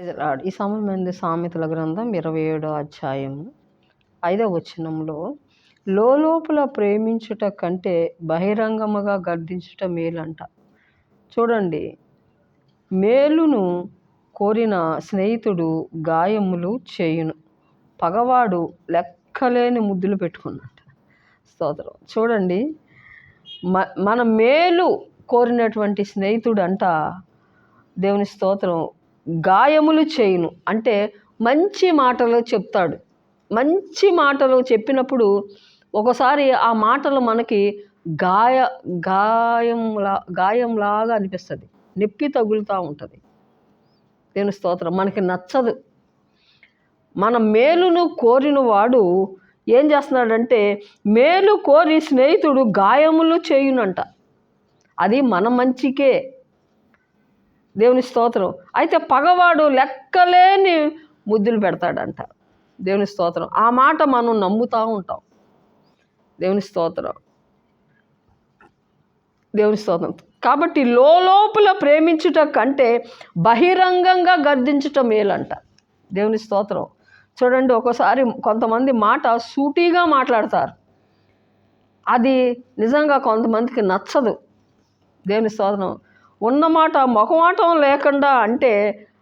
Lord. ఈ సమయమైంది సామెతల గ్రంథం ఇరవై ఏడో అధ్యాయము ఐదవ వచనంలో లోపల ప్రేమించుట కంటే బహిరంగముగా గర్దించుట మేలంట. చూడండి మేలును కోరిన స్నేహితుడు గాయములు చేయును. పగవాడు లెక్కలేని ముద్దులు పెట్టుకున్నట్ట స్తోత్రం. చూడండి మ మన మేలు కోరినటువంటి స్నేహితుడు అంట దేవుని స్తోత్రం. గాయములు చేయును. అంటే మంచి మాటలు చెప్తాడు. మంచి మాటలు చెప్పినప్పుడు ఒకసారి ఆ మాటలు మనకి గాయ గాయంలా గాయంలాగా అనిపిస్తుంది. నొప్పి తగులుతూ ఉంటుంది. నేను స్తోత్రం. మనకి నచ్చదు. మన మేలును కోరిన వాడు ఏం చేస్తున్నాడంటే మేలు కోరి స్నేహితుడు గాయములు చేయునంట. అది మన మంచికే. దేవుని స్తోత్రం. అయితే పగవాడు లెక్కలేని ముద్దులు పెడతాడంట. దేవుని స్తోత్రం. ఆ మాట మనం నమ్ముతూ ఉంటాం. దేవుని స్తోత్రం. దేవుని స్తోత్రం. కాబట్టి లోపల ప్రేమించుట కంటే బహిరంగంగా గర్దించటం మేలంట. దేవుని స్తోత్రం. చూడండి ఒకసారి కొంతమంది మాట సూటిగా మాట్లాడతారు. అది నిజంగా కొంతమందికి నచ్చదు. దేవుని స్తోత్రం. ఉన్నమాట మొహమాటం లేకుండా అంటే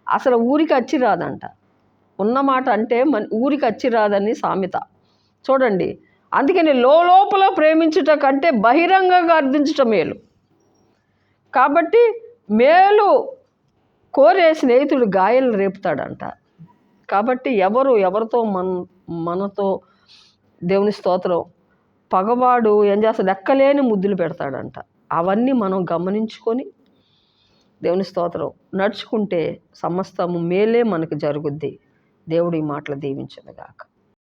అసలు ఊరికి వచ్చి రాదంట ఉన్నమాట అంటే మన ఊరికి వచ్చి రాదని సామెత. చూడండి అందుకని లోపల ప్రేమించుట కంటే బహిరంగంగా అర్థించటం మేలు. కాబట్టి మేలు కోరే స్నేహితుడు గాయాలు రేపుతాడంట. కాబట్టి ఎవరు ఎవరితో మన మనతో దేవుని స్తోత్రం పగవాడు ఏం చేస్తాడు? లెక్కలేని ముద్దులు పెడతాడంట. అవన్నీ మనం గమనించుకొని దేవుని స్తోత్రం. నడుచుకుంటే సమస్తము మేలే మనకు జరుగుద్ది. దేవుడు ఈ మాటలు దీవించదుగాక